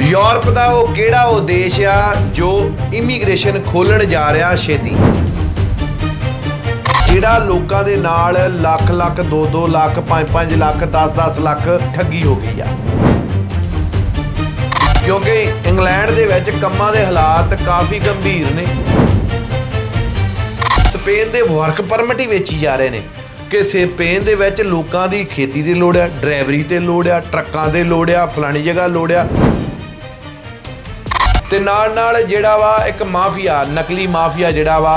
Europe ਦਾ ਉਹ ਕਿਹੜਾ ਉਹ ਦੇਸ਼ ਆ ਜੋ ਇਮੀਗ੍ਰੇਸ਼ਨ ਖੋਲਣ ਜਾ ਰਿਹਾ ਛੇਤੀ? ਜਿਹੜਾ ਲੋਕਾਂ ਦੇ ਨਾਲ ਲੱਖ ਲੱਖ 2-2 ਲੱਖ 5-5 ਲੱਖ 10-10 ਲੱਖ ਠੱਗੀ ਹੋ ਗਈ ਆ। ਕਿਉਂਕਿ ਇੰਗਲੈਂਡ ਦੇ ਵਿੱਚ ਕੰਮਾਂ ਦੇ ਹਾਲਾਤ ਕਾਫੀ ਗੰਭੀਰ ਨੇ। ਸਪੇਨ ਦੇ ਵਰਕ ਪਰਮਿਟ ਹੀ ਵੇਚੀ ਜਾ ਰਹੇ ਨੇ ਕਿ ਸਪੇਨ ਦੇ ਵਿੱਚ ਲੋਕਾਂ ਦੀ ਖੇਤੀ ਦੀ ਲੋੜ ਆ, ਡਰਾਈਵਰੀ ਤੇ ਲੋੜ ਆ, ਟਰੱਕਾਂ ਦੇ ਲੋੜ ਆ, ਫਲਾਣੀ ਜਗ੍ਹਾ ਲੋੜ ਆ। ਤੇ ਨਾਲ ਨਾਲ ਜਿਹੜਾ ਵਾ ਇੱਕ ਮਾਫੀਆ, ਨਕਲੀ ਮਾਫੀਆ ਜਿਹੜਾ ਵਾ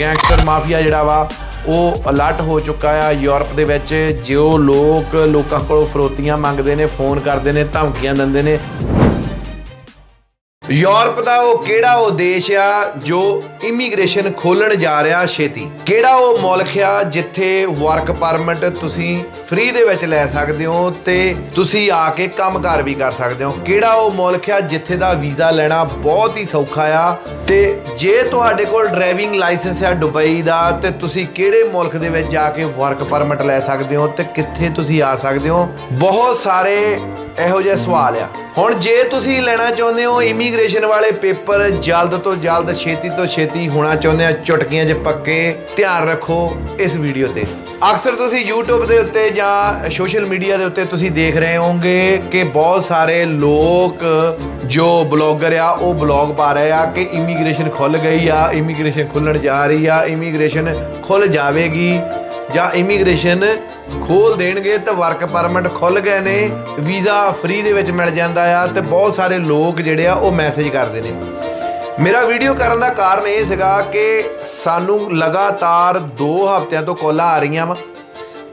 ਗੈਂਗਸਟਰ ਮਾਫੀਆ ਜਿਹੜਾ ਵਾ, ਉਹ ਅਲਰਟ ਹੋ ਚੁੱਕਾ ਆ ਯੂਰਪ ਦੇ ਵਿੱਚ। ਜੋ ਲੋਕ ਲੋਕਾਂ ਕੋਲੋਂ ਫਰੋਤੀਆਂ ਮੰਗਦੇ ਨੇ, ਫੋਨ ਕਰਦੇ ਨੇ, ਧਮਕੀਆਂ ਦਿੰਦੇ ਨੇ। ਯੂਰਪ ਦਾ ਉਹ ਕਿਹੜਾ ਉਹ ਦੇਸ਼ ਆ ਜੋ ਇਮੀਗ੍ਰੇਸ਼ਨ ਖੋਲਣ ਜਾ ਰਿਹਾ ਛੇਤੀ? ਕਿਹੜਾ ਉਹ ਮੁਲਕ ਆ ਜਿੱਥੇ ਵਰਕ ਪਰਮਿਟ ਤੁਸੀਂ ਫ੍ਰੀ ਦੇ ਵਿੱਚ ਲੈ ਸਕਦੇ ਹੋ ਤੇ ਤੁਸੀਂ ਆ ਕੇ ਕੰਮਕਾਰ ਵੀ ਕਰ ਸਕਦੇ ਹੋ? ਕਿਹੜਾ ਉਹ ਮੁਲਕ ਆ ਜਿੱਥੇ ਦਾ ਵੀਜ਼ਾ ਲੈਣਾ ਬਹੁਤ ਹੀ ਸੌਖਾ ਆ ਤੇ ਜੇ ਤੁਹਾਡੇ ਕੋਲ ਡਰਾਈਵਿੰਗ ਲਾਇਸੈਂਸ ਆ ਦੁਬਈ ਦਾ ਤੇ ਤੁਸੀਂ ਕਿਹੜੇ ਮੁਲਕ ਦੇ ਵਿੱਚ ਜਾ ਕੇ ਵਰਕ ਪਰਮਿਟ ਲੈ ਸਕਦੇ ਹੋ ਤੇ ਕਿੱਥੇ ਤੁਸੀਂ ਆ ਸਕਦੇ ਹੋ? ਬਹੁਤ ਸਾਰੇ ਇਹੋ ਜਿਹਾ ਸਵਾਲ ਆ। ਹੁਣ ਜੇ ਤੁਸੀਂ ਲੈਣਾ ਚਾਹੁੰਦੇ ਹੋ ਇਮੀਗ੍ਰੇਸ਼ਨ ਵਾਲੇ ਪੇਪਰ ਜਲਦ ਤੋਂ ਜਲਦ ਛੇਤੀ ਤੋਂ ਛੇਤੀ ਹੋਣਾ ਚਾਹੁੰਦੇ ਆ, ਚੁਟਕੀਆਂ 'ਚ ਪੱਕੇ ਧਿਆਨ ਰੱਖੋ ਇਸ ਵੀਡੀਓ ਤੇ। ਅਕਸਰ ਤੁਸੀਂ YouTube ਦੇ ਉੱਤੇ ਜਾਂ ਸੋਸ਼ਲ ਮੀਡੀਆ ਦੇ ਉੱਤੇ ਤੁਸੀਂ ਦੇਖ ਰਹੇ ਹੋਵੋਗੇ ਕਿ ਬਹੁਤ ਸਾਰੇ ਲੋਕ ਜੋ ਬਲੌਗਰ ਆ, ਉਹ ਬਲੌਗ ਪਾ ਰਹੇ ਆ ਕਿ ਇਮੀਗ੍ਰੇਸ਼ਨ ਖੁੱਲ ਗਈ ਆ ਇਮੀਗ੍ਰੇਸ਼ਨ ਖੁੱਲਣ ਜਾ ਰਹੀ ਆ ਇਮੀਗ੍ਰੇਸ਼ਨ ਖੁੱਲ ਜਾਵੇਗੀ ਜਾਂ ਇਮੀਗ੍ਰੇਸ਼ਨ ਖੋਲ ਦੇਣਗੇ ਤੇ ਵਰਕ ਪਰਮਿਟ ਖੁੱਲ ਗਏ ਨੇ, ਵੀਜ਼ਾ ਫ੍ਰੀ ਦੇ ਵਿੱਚ ਮਿਲ ਜਾਂਦਾ ਆ ਤੇ ਬਹੁਤ ਸਾਰੇ ਲੋਕ ਜਿਹੜੇ ਆ ਉਹ ਮੈਸੇਜ ਕਰਦੇ ਨੇ। ਮੇਰਾ ਵੀਡੀਓ ਕਰਨ ਦਾ ਕਾਰਨ ਇਹ ਸੀਗਾ ਕਿ ਸਾਨੂੰ ਲਗਾਤਾਰ 2 ਹਫ਼ਤਿਆਂ ਤੋਂ ਕੋਲਾਂ ਆ ਰਹੀਆਂ ਵਾ।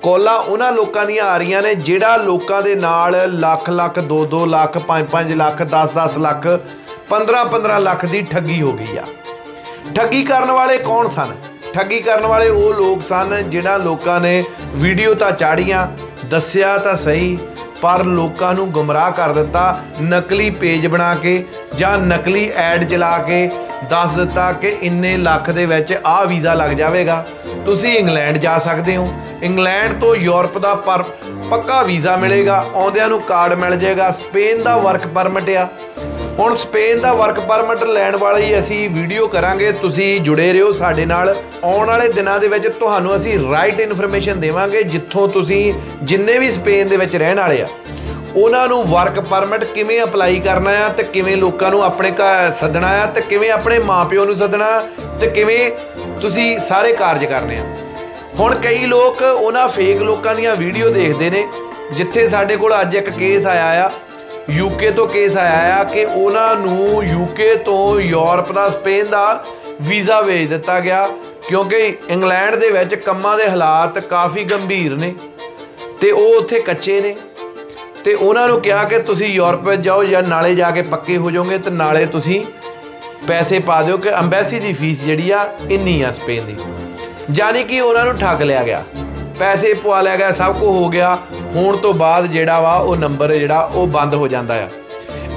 ਕੋਲਾਂ ਉਹਨਾਂ ਲੋਕਾਂ ਦੀਆਂ ਆ ਰਹੀਆਂ ਨੇ ਜਿਹੜਾ ਲੋਕਾਂ ਦੇ ਨਾਲ ਲੱਖ ਲੱਖ 2-2 ਲੱਖ 5-5 ਲੱਖ 10-10 ਲੱਖ 15-15 ਲੱਖ ਦੀ ਠੱਗੀ ਹੋ ਗਈ ਆ। ਠੱਗੀ ਕਰਨ ਵਾਲੇ ਕੌਣ ਸਨ? ਠੱਗੀ ਕਰਨ ਵਾਲੇ ਉਹ ਲੋਕ ਸਨ ਜਿਹੜਾ ਲੋਕਾਂ ਨੇ ਵੀਡੀਓ ਤਾਂ ਚਾੜੀਆਂ ਦੱਸਿਆ ਤਾਂ ਸਹੀ, ਪਰ ਲੋਕਾਂ ਨੂੰ ਗੁੰਮਰਾਹ ਕਰ ਦਿੱਤਾ, ਨਕਲੀ ਪੇਜ ਬਣਾ ਕੇ ਜਾਂ ਨਕਲੀ ਐਡ ਚਲਾ ਕੇ ਦੱਸ ਦਿੱਤਾ ਕਿ ਇੰਨੇ ਲੱਖ ਦੇ ਵਿੱਚ ਆਹ ਵੀਜ਼ਾ ਲੱਗ ਜਾਵੇਗਾ। ਤੁਸੀਂ ਇੰਗਲੈਂਡ ਜਾ ਸਕਦੇ ਹੋ। ਇੰਗਲੈਂਡ ਤੋਂ ਯੂਰਪ ਦਾ ਪਰ, ਪੱਕਾ ਵੀਜ਼ਾ ਮਿਲੇਗਾ, ਆਉਂਦਿਆਂ ਨੂੰ ਕਾਰਡ ਮਿਲ ਜਾਏਗਾ, ਸਪੇਨ ਦਾ ਵਰਕ ਪਰਮਿਟ ਆ। ਹੁਣ ਸਪੇਨ ਦਾ ਵਰਕ ਪਰਮਿਟ ਲੈਣ ਵਾਲੀ ਅਸੀਂ ਵੀਡੀਓ ਕਰਾਂਗੇ, ਤੁਸੀਂ ਜੁੜੇ ਰਹੋ ਸਾਡੇ ਨਾਲ। ਆਉਣ ਵਾਲੇ ਦਿਨਾਂ ਦੇ ਵਿੱਚ ਤੁਹਾਨੂੰ ਅਸੀਂ ਰਾਈਟ ਇਨਫੋਰਮੇਸ਼ਨ ਦੇਵਾਂਗੇ, ਜਿੱਥੋਂ ਤੁਸੀਂ ਜਿੰਨੇ ਵੀ ਸਪੇਨ ਦੇ ਵਿੱਚ ਰਹਿਣ ਵਾਲੇ ਆ, ਉਹਨਾਂ ਨੂੰ ਵਰਕ ਪਰਮਿਟ ਕਿਵੇਂ ਅਪਲਾਈ ਕਰਨਾ ਆ ਤੇ ਕਿਵੇਂ ਲੋਕਾਂ ਨੂੰ ਆਪਣੇ ਘਰ ਸੱਦਣਾ ਆ ਤੇ ਕਿਵੇਂ ਆਪਣੇ ਮਾਪਿਓ ਨੂੰ ਸੱਦਣਾ ਤੇ ਕਿਵੇਂ ਤੁਸੀਂ ਸਾਰੇ ਕਾਰਜ ਕਰਨੇ ਆ। ਹੁਣ ਕਈ ਲੋਕ ਉਹਨਾਂ ਫੇਕ ਲੋਕਾਂ ਦੀਆਂ ਵੀਡੀਓ ਦੇਖਦੇ ਨੇ, ਜਿੱਥੇ ਸਾਡੇ ਕੋਲ ਅੱਜ ਇੱਕ ਕੇਸ ਆਇਆ ਆ ਯੂਕੇ ਤੋਂ ਕੇਸ ਆਇਆ ਆ ਕਿ ਉਹਨਾਂ ਨੂੰ ਯੂਕੇ ਤੋਂ ਯੂਰਪ ਦਾ ਸਪੇਨ ਦਾ ਵੀਜ਼ਾ ਵੇਚ ਦਿੱਤਾ ਗਿਆ ਕਿਉਂਕਿ ਇੰਗਲੈਂਡ ਦੇ ਵਿੱਚ ਕੰਮਾਂ ਦੇ ਹਾਲਾਤ ਕਾਫੀ ਗੰਭੀਰ ਨੇ ਤੇ ਉਹ ਉੱਥੇ ਕੱਚੇ ਨੇ ਤੇ ਉਹਨਾਂ ਨੂੰ ਕਿਹਾ ਕਿ ਤੁਸੀਂ ਯੂਰਪ ਵਿੱਚ ਜਾਓ ਜਾਂ ਨਾਲੇ ਜਾ ਕੇ ਪੱਕੇ ਹੋ ਜਾਓਗੇ ਤੇ ਨਾਲੇ ਤੁਸੀਂ ਪੈਸੇ ਪਾ ਦਿਓ ਕਿ ਅੰਬੈਸੀ ਦੀ ਫੀਸ ਜਿਹੜੀ ਆ ਇੰਨੀ ਆ ਸਪੇਨ ਦੀ। ਜਾਨੀ ਕਿ ਉਹਨਾਂ ਨੂੰ ਠੱਗ ਲਿਆ ਗਿਆ। ਪੈਸੇ ਪਵਾ ਲਿਆ ਗਿਆ, ਸਭ ਕੁਝ ਹੋ ਗਿਆ। ਹੋਣ ਤੋਂ ਬਾਅਦ ਜਿਹੜਾ ਵਾ, ਉਹ ਨੰਬਰ ਜਿਹੜਾ, ਉਹ ਬੰਦ ਹੋ ਜਾਂਦਾ ਆ।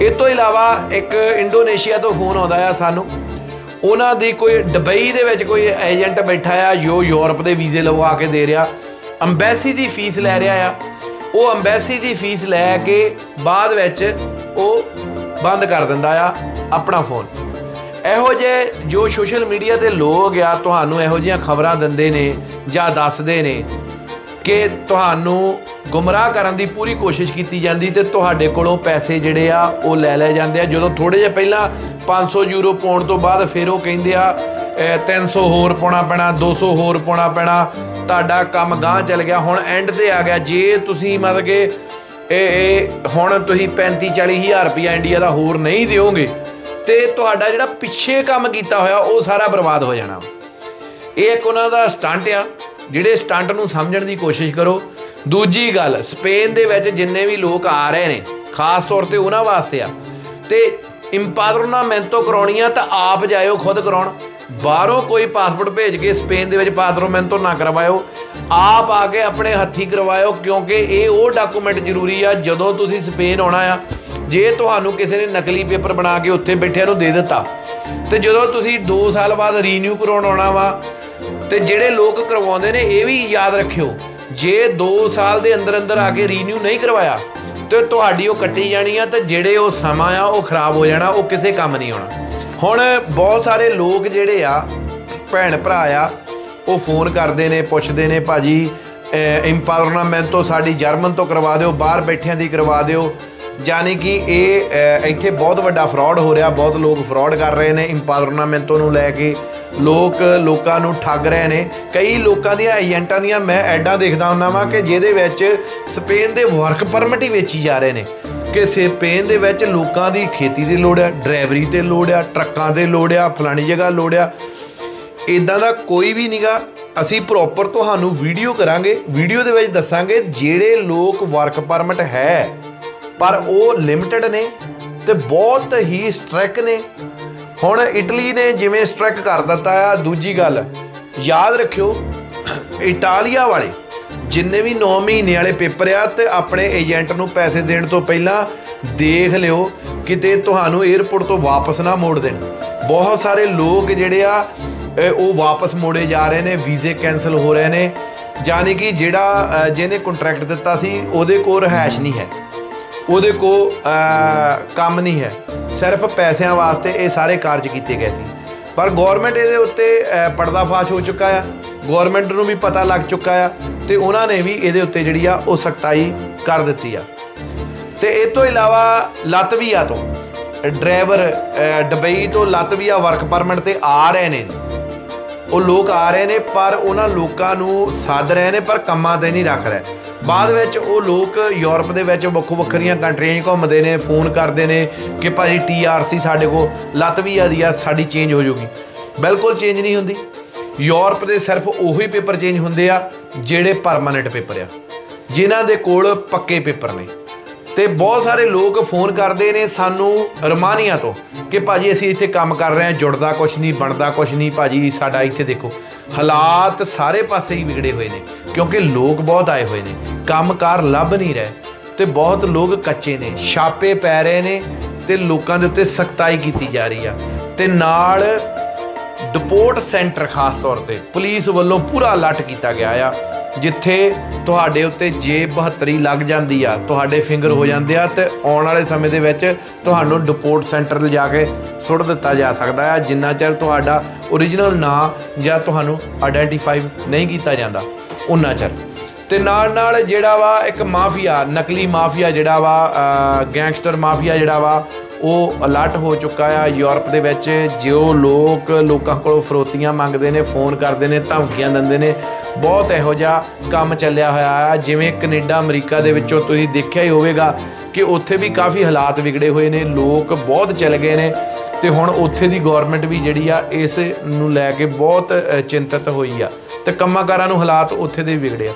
ਇਹ ਤੋਂ ਇਲਾਵਾ ਇੱਕ ਇੰਡੋਨੇਸ਼ੀਆ ਤੋਂ ਫੋਨ ਆਉਂਦਾ ਆ ਸਾਨੂੰ। ਉਹਨਾਂ ਦੀ ਕੋਈ ਦੁਬਈ ਦੇ ਵਿੱਚ ਕੋਈ ਏਜੰਟ ਬੈਠਾ ਆ, ਜੋ ਯੂਰਪ ਦੇ ਵੀਜ਼ੇ ਲਵਾ ਕੇ ਦੇ ਰਿਹਾ। ਅੰਬੈਸੀ ਦੀ ਫੀਸ ਲੈ ਰਿਹਾ ਆ। ਉਹ ਅੰਬੈਸੀ ਦੀ ਫੀਸ ਲੈ ਕੇ ਬਾਅਦ ਵਿੱਚ ਉਹ ਬੰਦ ਕਰ ਦਿੰਦਾ ਆ ਆਪਣਾ ਫੋਨ। ਇਹੋ ਜਿਹੇ ਜੋ ਸੋਸ਼ਲ ਮੀਡੀਆ ਤੇ ਲੋਕ ਆ, ਤੁਹਾਨੂੰ ਇਹੋ ਜਿਹੀਆਂ ਖਬਰਾਂ ਦਿੰਦੇ ਨੇ ਜਾਂ ਦੱਸਦੇ ਨੇ ਕਿ ਤੁਹਾਨੂੰ ਗੁੰਮਰਾਹ ਕਰਨ ਦੀ ਪੂਰੀ ਕੋਸ਼ਿਸ਼ ਕੀਤੀ ਜਾਂਦੀ ਤੇ ਤੁਹਾਡੇ ਕੋਲੋਂ ਪੈਸੇ ਜਿਹੜੇ ਆ ਉਹ ਲੈ ਲੈ ਜਾਂਦੇ ਆ। ਜਦੋਂ ਥੋੜੇ ਜਿਹਾ ਪਹਿਲਾਂ 500 ਯੂਰੋ ਪਾਉਣ ਤੋਂ ਬਾਅਦ ਫਿਰ ਉਹ ਕਹਿੰਦੇ ਆ ਅਹ, 300 ਹੋਰ ਪਾਉਣਾ ਪੈਣਾ 200 ਹੋਰ ਪਾਉਣਾ ਪੈਣਾ ਤੁਹਾਡਾ ਕੰਮ ਗਾਂਹ ਚੱਲ ਗਿਆ। ਹੁਣ ਐਂਡ ਤੇ ਆ ਗਿਆ। ਜੇ ਤੁਸੀਂ ਮਤਲਬ ਕਿ ਇਹ ਹੁਣ ਤੁਸੀਂ 35 40 ਹਜ਼ਾਰ ਰੁਪਇਆ ਇੰਡੀਆ ਦਾ ਹੋਰ ਨਹੀਂ ਦਿਓਗੇ ਤੇ ਤੁਹਾਡਾ ਜਿਹੜਾ ਪਿੱਛੇ ਕੰਮ ਕੀਤਾ ਹੋਇਆ ਉਹ ਸਾਰਾ ਬਰਬਾਦ ਹੋ ਜਾਣਾ। ਇਹ ਇੱਕ ਉਹਨਾਂ ਦਾ ਸਟੰਟ ਆ। ਜਿਹੜੇ ਸਟੰਟ ਨੂੰ ਸਮਝਣ ਦੀ ਕੋਸ਼ਿਸ਼ ਕਰੋ। ਦੂਜੀ ਗੱਲ, ਸਪੇਨ ਦੇ ਵਿੱਚ ਜਿੰਨੇ ਵੀ ਲੋਕ ਆ ਰਹੇ ਨੇ, ਖਾਸ ਤੌਰ ਤੇ ਉਹਨਾਂ ਵਾਸਤੇ ਆ, ਤੇ ਇੰਪਾਦਰੋਨਾਮੈਂਟੋ ਕਰਾਉਣੀ ਆ ਤਾਂ ਆਪ ਜਾਇਓ, ਖੁਦ ਕਰਾਉਣ। ਬਾਹਰੋਂ ਕੋਈ ਪਾਸਪੋਰਟ ਭੇਜ ਕੇ ਸਪੇਨ ਦੇ ਵਿੱਚ ਪਾਦਰੋਮੈਂਟੋ ਨਾ ਕਰਵਾਇਓ। ਆਪ ਆ ਕੇ ਆਪਣੇ ਹੱਥੀ ਕਰਵਾਇਓ, ਕਿਉਂਕਿ ਇਹ ਉਹ ਡਾਕੂਮੈਂਟ ਜ਼ਰੂਰੀ ਆ, ਜਦੋਂ ਤੁਸੀਂ ਸਪੇਨ ਆਉਣਾ ਆ, ਜੇ ਤੁਹਾਨੂੰ ਕਿਸੇ ਨੇ ਨਕਲੀ ਪੇਪਰ ਬਣਾ ਕੇ ਉੱਥੇ ਬੈਠਿਆਂ ਨੂੰ ਦੇ ਦਿੱਤਾ, ਤੇ ਜਦੋਂ ਤੁਸੀਂ 2 ਸਾਲ ਬਾਅਦ ਰੀਨਿਊ ਕਰਾਉਣ ਆਉਣਾ ਵਾ ਤੇ ਜਿਹੜੇ ਲੋਕ ਕਰਵਾਉਂਦੇ ਨੇ, ਇਹ ਵੀ ਯਾਦ ਰੱਖਿਓ, ਜੇ 2 ਸਾਲ ਦੇ ਅੰਦਰ ਅੰਦਰ ਆ ਕੇ ਰੀਨਿਊ ਨਹੀਂ ਕਰਵਾਇਆ, ਤੇ ਤੁਹਾਡੀ ਉਹ ਕੱਟੀ ਜਾਣੀ ਆ, ਤੇ ਜਿਹੜੇ ਉਹ ਸਮਾਂ ਆ, ਉਹ ਖਰਾਬ ਹੋ ਜਾਣਾ, ਉਹ ਕਿਸੇ ਕੰਮ ਨਹੀਂ ਆਉਣਾ ਹੁਣ ਬਹੁਤ ਸਾਰੇ ਲੋਕ ਜਿਹੜੇ ਆ ਭੈਣ ਭਰਾ ਆ, ਉਹ ਫੋਨ ਕਰਦੇ ਨੇ, ਪੁੱਛਦੇ ਨੇ, ਭਾਜੀ ਇੰਪਾਵਰਮੈਂਟ ਤੋਂ ਸਾਡੀ ਜਰਮਨ ਤੋਂ ਕਰਵਾ ਦਿਓ, ਬਾਹਰ ਬੈਠਿਆਂ ਦੀ ਕਰਵਾ ਦਿਓ। ਯਾਨੀ ਕਿ ਇਹ ਇੱਥੇ ਬਹੁਤ ਵੱਡਾ ਫਰਾਡ ਹੋ ਰਿਹਾ, ਬਹੁਤ ਲੋਕ ਫਰਾਡ ਕਰ ਰਹੇ ਨੇ ਇੰਪਾਵਰਮੈਂਟ ਨੂੰ ਲੈ ਕੇ। ਲੋਕ ਲੋਕਾਂ ਨੂੰ ਠੱਗ ਰਹੇ ਨੇ। ਕਈ ਲੋਕਾਂ ਦੀਆਂ ਏਜੰਟਾਂ ਦੀਆਂ ਮੈਂ ਐਡਾਂ ਦੇਖਦਾ ਹੁੰਦਾ ਵਾਂ ਕਿ ਜਿਹਦੇ ਵਿੱਚ ਸਪੇਨ ਦੇ ਵਰਕ ਪਰਮਿਟ ਹੀ ਵੇਚੀ ਜਾ ਰਹੇ ਨੇ। ਕਿ ਸਪੇਨ ਦੇ ਵਿੱਚ ਲੋਕਾਂ ਦੀ ਖੇਤੀ ਦੀ ਲੋੜ ਆ, ਡਰਾਈਵਰੀ ਤੇ ਲੋੜ ਆ, ਟਰੱਕਾਂ ਤੇ ਲੋੜ ਆ, ਫਲਾਣੀ ਜਗ੍ਹਾ ਲੋੜ ਆ। ਇਦਾਂ ਦਾ ਕੋਈ ਵੀ ਨਹੀਂਗਾ ਅਸੀਂ ਪ੍ਰੋਪਰ ਤੁਹਾਨੂੰ ਵੀਡੀਓ ਕਰਾਂਗੇ, ਵੀਡੀਓ ਦੇ ਵਿੱਚ ਦੱਸਾਂਗੇ ਜਿਹੜੇ ਲੋਕ ਵਰਕ ਪਰਮਿਟ ਹੈ। ਪਰ ਉਹ ਲਿਮਟਿਡ ਨੇ ਤੇ ਬਹੁਤ ਹੀ ਸਟ੍ਰਿਕ ਨੇ। ਹੁਣ ਇਟਲੀ ਨੇ ਜਿਵੇਂ ਸਟ੍ਰੈਕ ਕਰ ਦਿੱਤਾ ਆ, ਦੂਜੀ ਗੱਲ, ਯਾਦ ਰੱਖਿਓ, ਇਟਾਲੀਆ ਵਾਲੇ ਜਿੰਨੇ ਵੀ 9 ਮਹੀਨੇ ਵਾਲੇ ਪੇਪਰ ਆ ਤੇ ਆਪਣੇ ਏਜੰਟ ਨੂੰ ਪੈਸੇ ਦੇਣ ਤੋਂ ਪਹਿਲਾਂ ਦੇਖ ਲਿਓ, ਕਿਤੇ ਤੁਹਾਨੂੰ 에어ਪੋਰਟ ਤੋਂ ਵਾਪਸ ਨਾ ਮੋੜ ਦੇਣ। ਬਹੁਤ ਸਾਰੇ ਲੋਕ ਜਿਹੜੇ ਆ ਉਹ ਵਾਪਸ ਮੋੜੇ ਜਾ ਰਹੇ ਨੇ, ਵੀਜ਼ੇ ਕੈਨਸਲ ਹੋ ਰਹੇ ਨੇ। ਯਾਨੀ ਕਿ ਜਿਹੜਾ ਜਿਹਨੇ ਕੰਟਰੈਕਟ ਦਿੱਤਾ ਸੀ, ਉਹਦੇ ਕੋਲ ਰਹਿائش ਨਹੀਂ ਹੈ। ਉਹਦੇ ਕੋਲ ਕੰਮ ਨਹੀਂ ਹੈ। ਸਿਰਫ ਪੈਸਿਆਂ ਵਾਸਤੇ ਇਹ ਸਾਰੇ ਕਾਰਜ ਕੀਤੇ ਗਏ ਸੀ। ਪਰ ਗਵਰਨਮੈਂਟ ਇਹਦੇ ਉੱਤੇ ਪਰਦਾਫਾਸ਼ ਹੋ ਚੁੱਕਾ ਆ। ਗਵਰਨਮੈਂਟ ਨੂੰ ਵੀ ਪਤਾ ਲੱਗ ਚੁੱਕਾ ਆ ਤੇ ਉਹਨਾਂ ਨੇ ਵੀ ਇਹਦੇ ਉੱਤੇ ਜਿਹੜੀ ਆ ਉਹ ਸਖਤਾਈ ਕਰ ਦਿੱਤੀ ਆ। ਤੇ ਇਹ ਤੋਂ ਇਲਾਵਾ ਲਾਤਵੀਆ ਤੋਂ ਡਰਾਈਵਰ ਅ, ਦੁਬਈ ਤੋਂ ਲਾਤਵੀਆ ਵਰਕ ਪਰਮਿਟ ਤੇ ਆ ਰਹੇ ਨੇ। ਉਹ ਲੋਕ ਆ ਰਹੇ ਨੇ ਪਰ ਉਹਨਾਂ ਲੋਕਾਂ ਨੂੰ ਸੱਦ ਰਹੇ ਨੇ ਪਰ ਕੰਮਾਂ ਤੇ ਨਹੀਂ ਰੱਖ ਰਹੇ। ਬਾਅਦ ਵਿੱਚ ਉਹ ਲੋਕ ਯੂਰਪ ਦੇ ਵਿੱਚ ਵੱਖੋ ਵੱਖਰੀਆਂ ਕੰਟਰੀਆਂ 'ਚ ਘੁੰਮਦੇ ਨੇ, ਫੋਨ ਕਰਦੇ ਨੇ ਕਿ ਭਾਜੀ ਟੀਆਰਸੀ ਸਾਡੇ ਕੋਲ ਲਤਵੀਆ ਦੀ ਆ, ਸਾਡੀ ਚੇਂਜ ਹੋ ਜਾਊਗੀ ਬਿਲਕੁਲ ਚੇਂਜ ਨਹੀਂ ਹੁੰਦੀ। ਯੂਰਪ ਦੇ ਸਿਰਫ ਉਹੀ ਪੇਪਰ ਚੇਂਜ ਹੁੰਦੇ ਆ ਜਿਹੜੇ ਪਰਮਾਨੈਂਟ ਪੇਪਰ ਆ, ਜਿਨ੍ਹਾਂ ਦੇ ਕੋਲ ਪੱਕੇ ਪੇਪਰ ਨੇ। ਤੇ ਬਹੁਤ ਸਾਰੇ ਲੋਕ ਫੋਨ ਕਰਦੇ ਨੇ ਸਾਨੂੰ ਰਮਾਨੀਆ ਤੋਂ ਕਿ ਭਾਜੀ ਅਸੀਂ ਇੱਥੇ ਕੰਮ ਕਰ ਰਹੇ ਹਾਂ, ਜੁੜਦਾ ਕੁਝ ਨਹੀਂ, ਬਣਦਾ ਕੁਝ ਨਹੀਂ, ਭਾਜੀ ਸਾਡਾ ਇੱਥੇ ਦੇਖੋ। ਹਾਲਾਤ ਸਾਰੇ ਪਾਸੇ ਹੀ ਵਿਗੜੇ ਹੋਏ ਨੇ, ਕਿਉਂਕਿ ਲੋਕ ਬਹੁਤ ਆਏ ਹੋਏ ਨੇ, ਕੰਮਕਾਰ ਲੱਭ ਨਹੀਂ ਰਹੇ ਤੇ ਬਹੁਤ ਲੋਕ ਕੱਚੇ ਨੇ, ਛਾਪੇ ਪੈ ਰਹੇ ਨੇ ਤੇ ਲੋਕਾਂ ਦੇ ਉੱਤੇ ਸਖਤਾਈ ਕੀਤੀ ਜਾ ਰਹੀ ਆ। ਤੇ ਨਾਲ ਡਿਪੋਰਟ ਸੈਂਟਰ ਖਾਸ ਤੌਰ ਤੇ ਪੁਲਿਸ ਵੱਲੋਂ ਪੂਰਾ ਅਲਰਟ ਕੀਤਾ ਗਿਆ ਆ। ਜਿੱਥੇ ਤੁਹਾਡੇ ਉੱਤੇ ਜੇ 72 ਲੱਗ ਜਾਂਦੀ ਆ, ਤੁਹਾਡੇ ਫਿੰਗਰ ਹੋ ਜਾਂਦੇ ਆ ਤੇ ਆਉਣ ਵਾਲੇ ਸਮੇਂ ਦੇ ਵਿੱਚ ਤੁਹਾਨੂੰ ਡਿਪੋਰਟ ਸੈਂਟਰ ਲਿਜਾ ਕੇ ਸੁੱਟ ਦਿੱਤਾ ਜਾ ਸਕਦਾ ਆ, ਜਿੰਨਾ ਚਿਰ ਤੁਹਾਡਾ origignal ਨਾਂ ਜਾਂ ਤੁਹਾਨੂੰ ਆਇਡੈਂਟੀਫਾਈ ਨਹੀਂ ਕੀਤਾ ਜਾਂਦਾ, ਉਨਾ ਚਿਰ। ਤੇ ਨਾਲ ਨਾਲ ਜਿਹੜਾ ਵਾ ਇੱਕ ਮਾਫੀਆ, ਨਕਲੀ ਮਾਫੀਆ ਜਿਹੜਾ ਵਾ ਗੈਂਗਸਟਰ ਮਾਫੀਆ ਜਿਹੜਾ ਵਾ ਉਹ ਅਲਰਟ ਹੋ ਚੁੱਕਾ ਆ ਯੂਰਪ ਦੇ ਵਿੱਚ ਜੋ ਲੋਕ ਲੋਕਾਂ ਕੋਲੋਂ ਫਰੋਤੀਆਂ ਮੰਗਦੇ ਨੇ, ਫੋਨ ਕਰਦੇ ਨੇ, ਧਮਕੀਆਂ ਦਿੰਦੇ ਨੇ। ਬਹੁਤ ਇਹੋ ਜਿਹਾ ਕੰਮ ਚੱਲਿਆ ਹੋਇਆ ਆ, ਜਿਵੇਂ ਕੈਨੇਡਾ, ਅਮਰੀਕਾ ਦੇ ਵਿੱਚੋਂ ਤੁਸੀਂ ਦੇਖਿਆ ਹੀ ਹੋਵੇਗਾ ਕਿ ਉੱਥੇ ਵੀ ਕਾਫੀ ਹਾਲਾਤ ਵਿਗੜੇ ਹੋਏ ਨੇ, ਲੋਕ ਬਹੁਤ ਚੱਲ ਗਏ ਨੇ ਤੇ ਹੁਣ ਉੱਥੇ ਦੀ ਗਵਰਨਮੈਂਟ ਵੀ ਜਿਹੜੀ ਆ, ਇਸ ਨੂੰ ਲੈ ਕੇ ਬਹੁਤ ਚਿੰਤਤ ਹੋਈ ਆ। ਤੇ ਕੰਮਾਂਕਾਰਾਂ ਨੂੰ ਹਾਲਾਤ ਉੱਥੇ ਦੇ ਵਿਗੜੇ ਆ।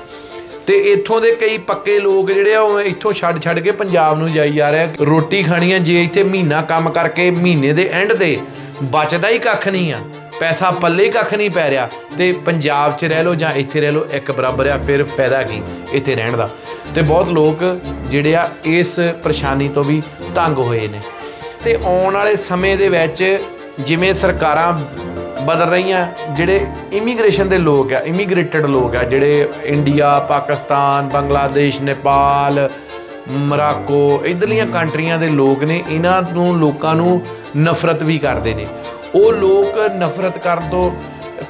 ਤੇ ਇੱਥੋਂ ਦੇ ਕਈ ਪੱਕੇ ਲੋਕ ਜਿਹੜੇ ਆ, ਉਹ ਇੱਥੋਂ ਛੱਡ ਛੱਡ ਕੇ ਪੰਜਾਬ ਨੂੰ ਜਾਈ ਜਾ ਰਹੇ ਆ। ਰੋਟੀ ਖਾਣੀ ਆ, ਜੇ ਇੱਥੇ ਮਹੀਨਾ ਕੰਮ ਕਰਕੇ ਮਹੀਨੇ ਦੇ ਐਂਡ ਤੇ ਬਚਦਾ ਹੀ ਕੱਖ ਨਹੀਂ ਆ। ਪੈਸਾ ਪੱਲੇ ਹੀ ਕੱਖ ਨਹੀਂ ਪੈ ਰਿਹਾ। ਤੇ ਪੰਜਾਬ 'ਚ ਰਹਿ ਲਓ ਜਾਂ ਇੱਥੇ ਰਹਿ ਲਓ, ਇੱਕ ਬਰਾਬਰ ਆ, ਫਿਰ ਫਾਇਦਾ ਕੀ? ਇੱਥੇ ਰਹਿਣ ਦਾ। ਤੇ ਬਹੁਤ ਲੋਕ ਜਿਹੜੇ ਆ, ਇਸ ਪਰੇਸ਼ਾਨੀ ਤੋਂ ਵੀ ਤੰਗ ਹੋਏ ਨੇ। ਤੇ ਆਉਣ ਵਾਲੇ ਸਮੇਂ ਦੇ ਵਿੱਚ ਜਿਵੇਂ ਸਰਕਾਰਾਂ ਬਦਲ ਰਹੀਆਂ ਜਿਹੜੇ ਇਮੀਗ੍ਰੇਸ਼ਨ ਦੇ ਲੋਕ ਆ ਇਮੀਗ੍ਰੇਟਡ ਲੋਕ ਆ ਜਿਹੜੇ ਇੰਡੀਆ ਪਾਕਿਸਤਾਨ ਬੰਗਲਾਦੇਸ਼ ਨੇਪਾਲ ਮਰਾਕੋ ਇਧਰਲੀਆਂ ਕੰਟਰੀਆਂ ਦੇ ਲੋਕ ਨੇ ਇਹਨਾਂ ਨੂੰ ਲੋਕਾਂ ਨੂੰ ਨਫ਼ਰਤ ਵੀ ਕਰਦੇ ਨੇ। ਉਹ ਲੋਕ ਨਫ਼ਰਤ ਕਰਨ ਤੋਂ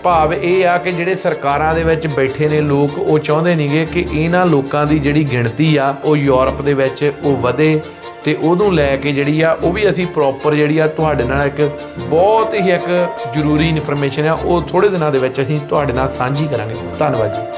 ਭਾਵ ਇਹ ਆ ਕਿ ਜਿਹੜੇ ਸਰਕਾਰਾਂ ਦੇ ਵਿੱਚ ਬੈਠੇ ਨੇ ਲੋਕ ਉਹ ਚਾਹੁੰਦੇ ਨਹੀਂਗੇ ਕਿ ਇਹਨਾਂ ਲੋਕਾਂ ਦੀ ਜਿਹੜੀ ਗਿਣਤੀ ਆ ਉਹ ਯੂਰਪ ਦੇ ਵਿੱਚ ਉਹ ਵਧੇ। ਤੇ ਉਹਨੂੰ ਲੈ ਕੇ ਜਿਹੜੀ ਆ, ਉਹ ਵੀ ਅਸੀਂ ਪ੍ਰੋਪਰ ਜਿਹੜੀ ਆ ਤੁਹਾਡੇ ਨਾਲ ਇੱਕ ਬਹੁਤ ਹੀ ਇੱਕ ਜ਼ਰੂਰੀ ਇਨਫੋਰਮੇਸ਼ਨ ਆ, ਉਹ ਥੋੜੇ ਦਿਨਾਂ ਦੇ ਵਿੱਚ ਅਸੀਂ ਤੁਹਾਡੇ ਨਾਲ ਸਾਂਝੀ ਕਰਾਂਗੇ। ਧੰਨਵਾਦ ਜੀ।